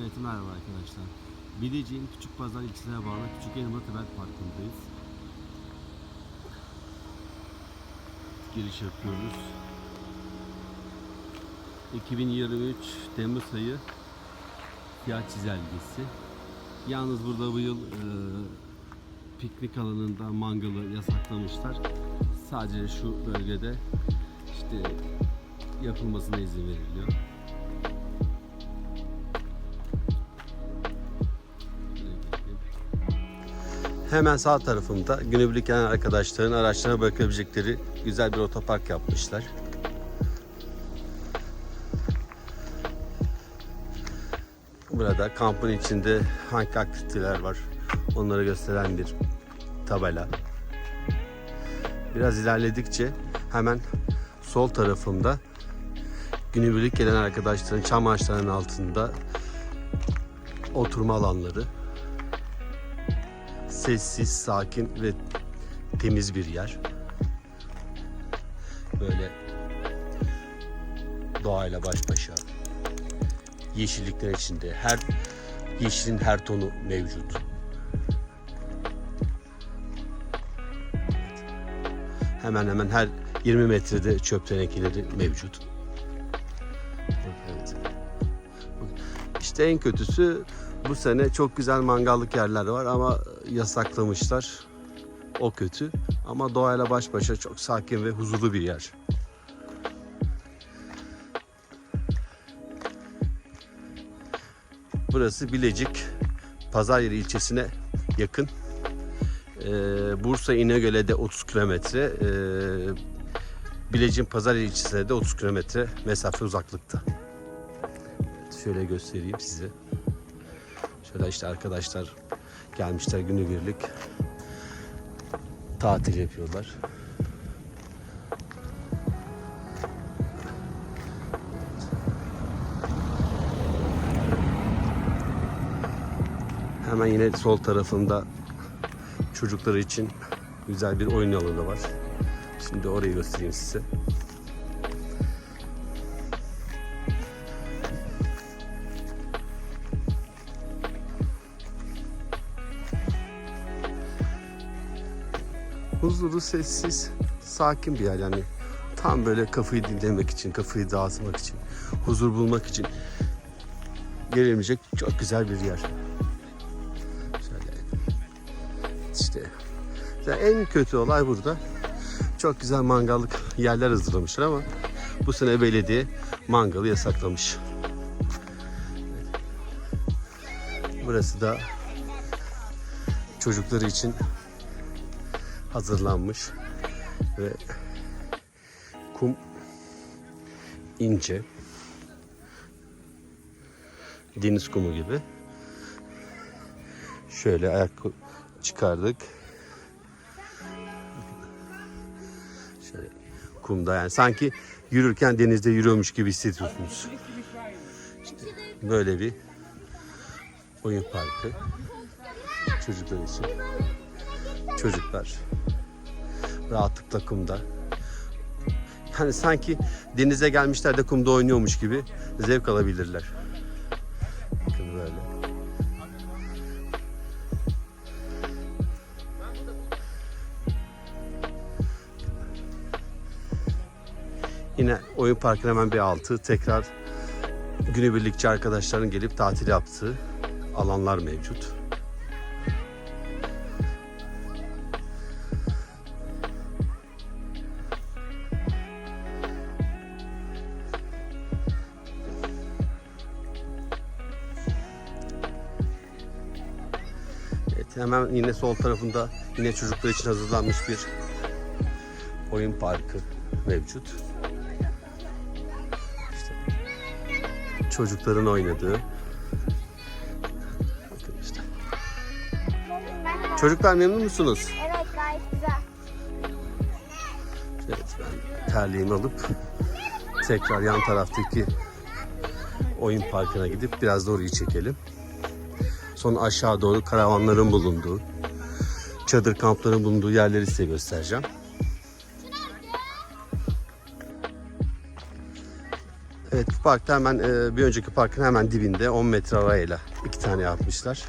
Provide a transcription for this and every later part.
Evet merhaba arkadaşlar. Bilecik'in Küçük Pazar ilçesine bağlı Küçük Elma Tebet Parkı'ndayız. Giriş yapıyoruz. 2023 Temmuz ayı fiyat çizelgesi. Yalnız burada bu yıl e, piknik alanında mangalı yasaklamışlar. Sadece şu bölgede işte yapılmasına izin veriliyor. Hemen sağ tarafımda günübirlik gelen arkadaşların araçlarına bırakabilecekleri güzel bir otopark yapmışlar. Burada kampın içinde hangi aktiviteler var onları gösteren bir tabela. Biraz ilerledikçe hemen sol tarafımda günübirlik gelen arkadaşların çam ağaçlarının altında oturma alanları, sessiz, sakin ve temiz bir yer. Böyle doğayla baş başa. Yeşillikler içinde her yeşilin her tonu mevcut. Hemen hemen her 20 metrede çöp tenekeleri mevcut. Evet. İşte en kötüsü bu sene çok güzel mangallık yerler var ama yasaklamışlar. O kötü. Ama doğayla baş başa çok sakin ve huzurlu bir yer. Burası Bilecik Pazaryeri ilçesine yakın. Ee, Bursa İnegöl'e de 30 kilometre. Ee, Bilecik'in Pazaryeri ilçesine de 30 kilometre mesafe uzaklıkta. Şöyle göstereyim size. Şöyle işte arkadaşlar gelmişler günübirlik tatil yapıyorlar. Hemen yine sol tarafında çocukları için güzel bir oyun alanı var. Şimdi orayı göstereyim size. Huzurlu, sessiz, sakin bir yer yani. Tam böyle kafayı dinlemek için, kafayı dağıtmak için, huzur bulmak için gelebilecek çok güzel bir yer. Şöyle. İşte yani en kötü olay burada. Çok güzel mangallık yerler hazırlamışlar ama bu sene belediye mangalı yasaklamış. Burası da çocukları için hazırlanmış ve kum ince deniz kumu gibi. Şöyle ayak çıkardık. Şöyle kumda yani sanki yürürken denizde yürüyormuş gibi hissediyorsunuz. İşte böyle bir oyun parkı. Çocuklar için çocuklar rahatlıkla kumda. Yani sanki denize gelmişler de kumda oynuyormuş gibi zevk alabilirler. Bakın böyle. Yine oyun parkının hemen bir altı tekrar günübirlikçi arkadaşların gelip tatil yaptığı alanlar mevcut. Hemen yine sol tarafında yine çocuklar için hazırlanmış bir oyun parkı mevcut. İşte çocukların oynadığı. Bakın işte. Çocuklar memnun musunuz? Evet gayet güzel. Evet ben terliğimi alıp tekrar yan taraftaki oyun parkına gidip biraz da orayı çekelim. Sonra aşağı doğru karavanların bulunduğu, çadır kampların bulunduğu yerleri size göstereceğim. Evet bu parkta hemen e, bir önceki parkın hemen dibinde 10 metre arayla iki tane yapmışlar.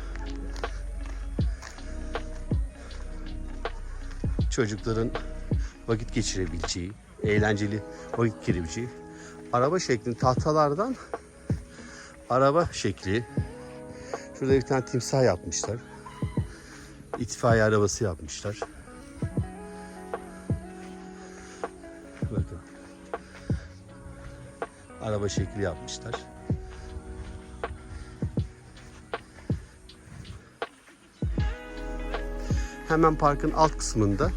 Çocukların vakit geçirebileceği, eğlenceli vakit geçirebileceği araba şeklinde tahtalardan araba şekli. Şurada bir tane timsah yapmışlar. İtfaiye arabası yapmışlar. Bakın. Araba şekli yapmışlar. Hemen parkın alt kısmında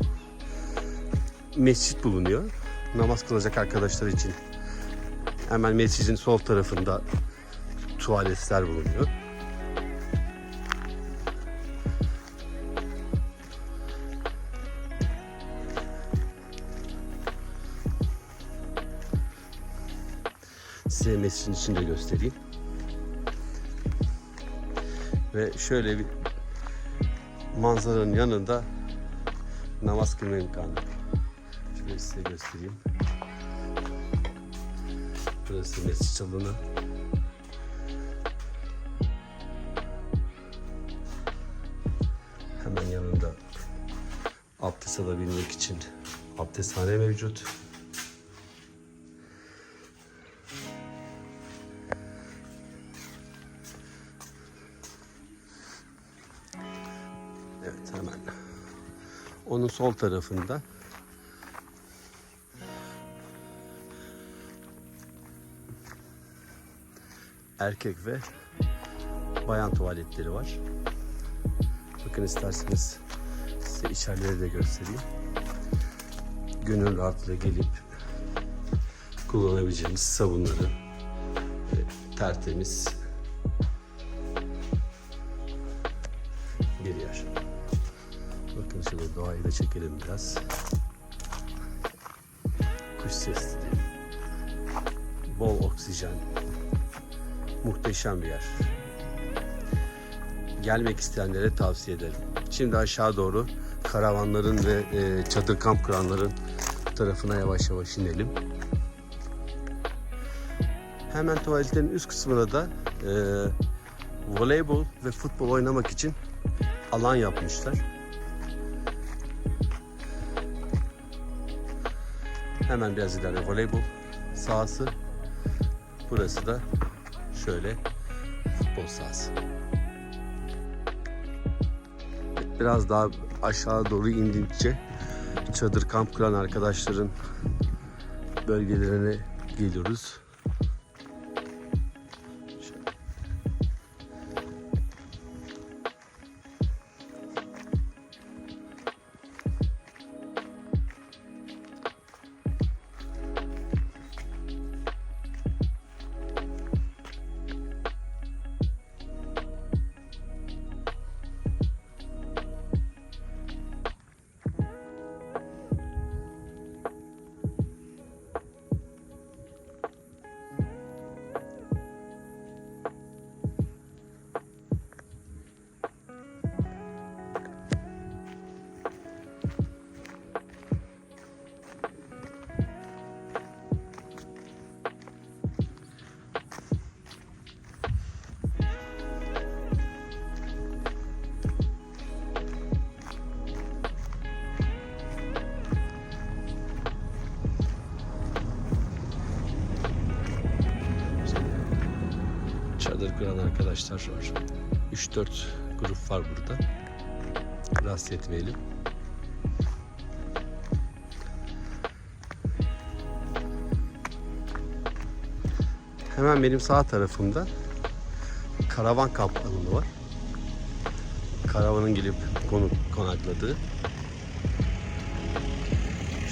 mescit bulunuyor. Namaz kılacak arkadaşlar için. Hemen mescidin sol tarafında tuvaletler bulunuyor. Size mescidin içini de göstereyim. Ve şöyle bir manzaranın yanında namaz kılma imkanı. Şöyle size göstereyim. Burası mescid alanı. Hemen yanında abdest alabilmek için abdesthane mevcut. Sol tarafında erkek ve bayan tuvaletleri var. Bakın isterseniz size içerileri de göstereyim. Gönül rahatlığıyla gelip kullanabileceğimiz sabunları tertemiz şöyle çekelim biraz. Kuş sesleri. Bol oksijen. Muhteşem bir yer. Gelmek isteyenlere tavsiye ederim. Şimdi aşağı doğru karavanların ve e, çadır kamp kuranların tarafına yavaş yavaş inelim. Hemen tuvaletlerin üst kısmına da e, voleybol ve futbol oynamak için alan yapmışlar. Hemen biraz ileride voleybol sahası. Burası da şöyle futbol sahası. Biraz daha aşağı doğru indikçe çadır kamp kuran arkadaşların bölgelerine geliyoruz. Kuran arkadaşlar var. 3-4 grup var burada. Rahatsız etmeyelim. Hemen benim sağ tarafımda karavan kamp var. Karavanın gelip konuk konakladığı.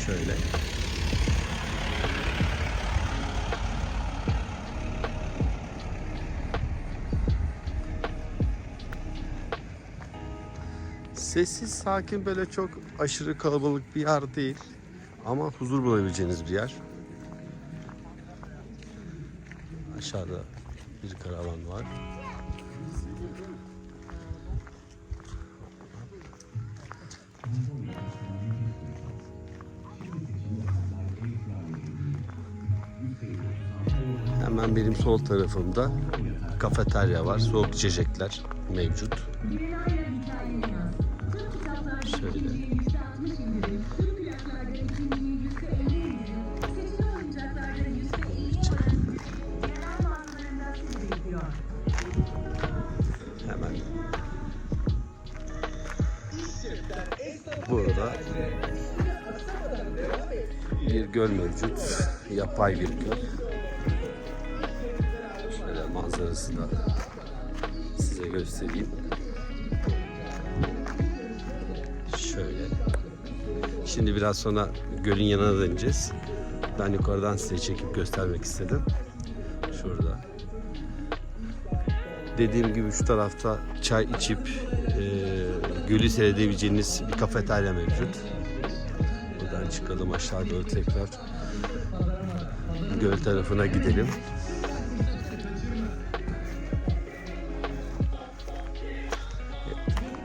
Şöyle. Sessiz, sakin böyle çok aşırı kalabalık bir yer değil. Ama huzur bulabileceğiniz bir yer. Aşağıda bir karavan var. Hemen benim sol tarafımda kafeterya var. Soğuk içecekler mevcut. Hemen. Burada bir göl mevcut. Yapay bir göl. Şöyle manzarası da size göstereyim. Şöyle. Şimdi biraz sonra gölün yanına döneceğiz. Ben yukarıdan size çekip göstermek istedim. Dediğim gibi şu tarafta çay içip e, gölü seyredebileceğiniz bir kafeterya mevcut. Buradan çıkalım aşağı doğru tekrar göl tarafına gidelim.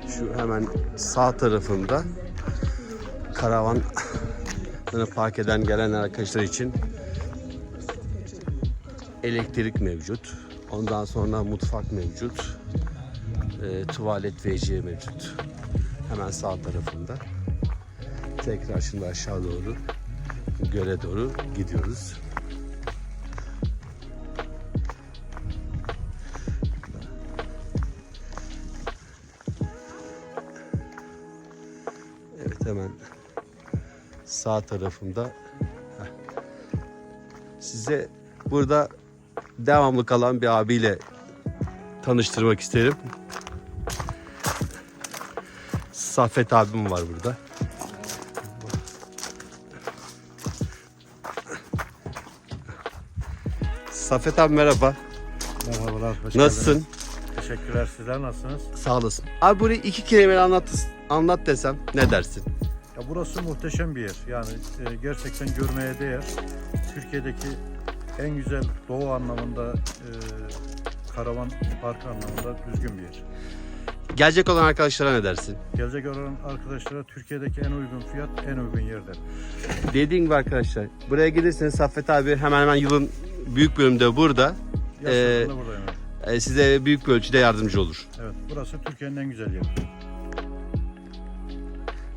Şu hemen sağ tarafında karavan park eden gelen arkadaşlar için elektrik mevcut. Ondan sonra mutfak mevcut. E, tuvalet WC mevcut. Hemen sağ tarafında. Tekrar şimdi aşağı doğru göle doğru gidiyoruz. Evet hemen sağ tarafımda size burada devamlı kalan bir abiyle tanıştırmak isterim. Saffet abim var burada. Saffet abi merhaba. Merhabalar, hoş Nasılsın? geldiniz. Teşekkürler, sizler nasılsınız? Sağ olasın. Abi burayı iki kelimeyle anlat, anlat desem ne dersin? Ya burası muhteşem bir yer. Yani e, gerçekten görmeye değer. Türkiye'deki en güzel doğu anlamında, e, karavan parkı anlamında düzgün bir yer. Gelecek olan arkadaşlara ne dersin? Gelecek olan arkadaşlara Türkiye'deki en uygun fiyat, en uygun yerden. Dediğim gibi arkadaşlar buraya gelirseniz Saffet abi hemen hemen yılın büyük bölümde burada. Yaz Ee, buradayım. E, size büyük bir ölçüde yardımcı olur. Evet, burası Türkiye'nin en güzel yeri.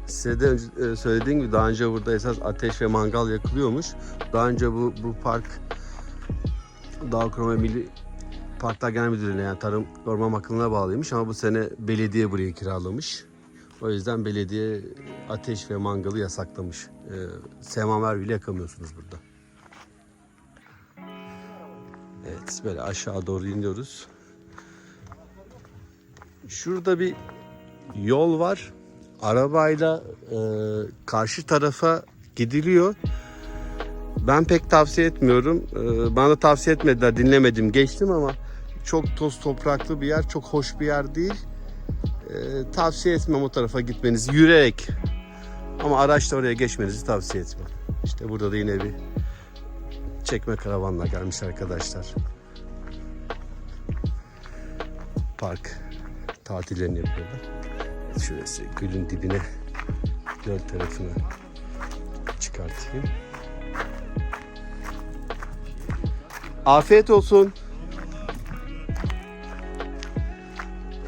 Size de e, söylediğim gibi daha önce burada esas ateş ve mangal yakılıyormuş. Daha önce bu bu park Dağkurma Milli Parklar Genel Müdürlüğü'ne yani Tarım Orman Bakanlığı'na bağlıymış ama bu sene belediye burayı kiralamış. O yüzden belediye ateş ve mangalı yasaklamış. E, semaver bile yakamıyorsunuz burada. Evet böyle aşağı doğru iniyoruz. Şurada bir yol var. Arabayla e, karşı tarafa gidiliyor. Ben pek tavsiye etmiyorum. E, bana tavsiye etmediler. Dinlemedim. Geçtim ama çok toz topraklı bir yer. Çok hoş bir yer değil. E, tavsiye etmem o tarafa gitmenizi. Yürüyerek. Ama araçla oraya geçmenizi tavsiye etmem. İşte burada da yine bir çekme karavanla gelmiş arkadaşlar. Park tatillerini yapıyorlar. Şurası gölün dibine göl tarafına çıkartayım. Afiyet olsun.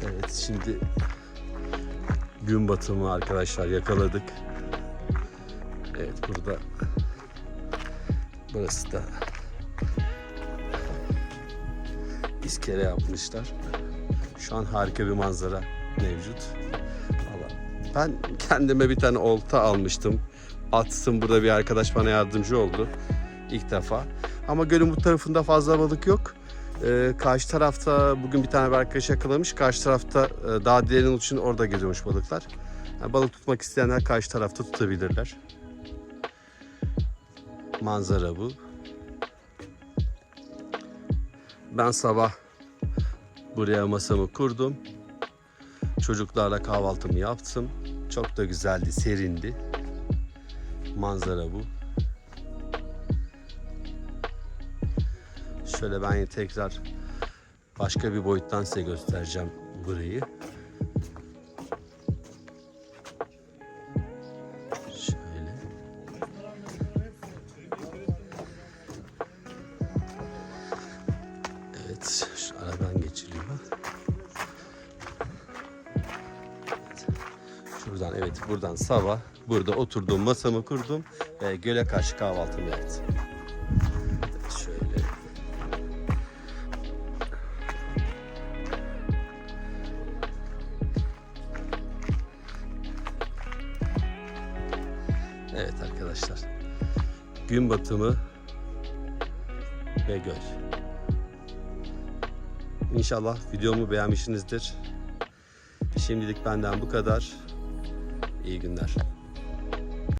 Evet şimdi gün batımı arkadaşlar yakaladık. Evet burada burası da iskele yapmışlar. Şu an harika bir manzara mevcut. Valla ben kendime bir tane olta almıştım. Attım burada bir arkadaş bana yardımcı oldu. ilk defa. Ama gölün bu tarafında fazla balık yok. Ee, karşı tarafta bugün bir tane bir arkadaş yakalamış. Karşı tarafta e, daha derin için orada geziyormuş balıklar. Yani balık tutmak isteyenler karşı tarafta tutabilirler. Manzara bu. Ben sabah buraya masamı kurdum. Çocuklarla kahvaltımı yaptım. Çok da güzeldi, serindi. Manzara bu. Şöyle ben tekrar başka bir boyuttan size göstereceğim burayı. Şöyle. Evet, şu aradan geçiliyor. Evet. Şuradan evet buradan sabah burada oturdum masamı kurdum ve göle karşı kahvaltımı yaptım. Gün batımı ve göl. İnşallah videomu beğenmişsinizdir. Şimdilik benden bu kadar. İyi günler.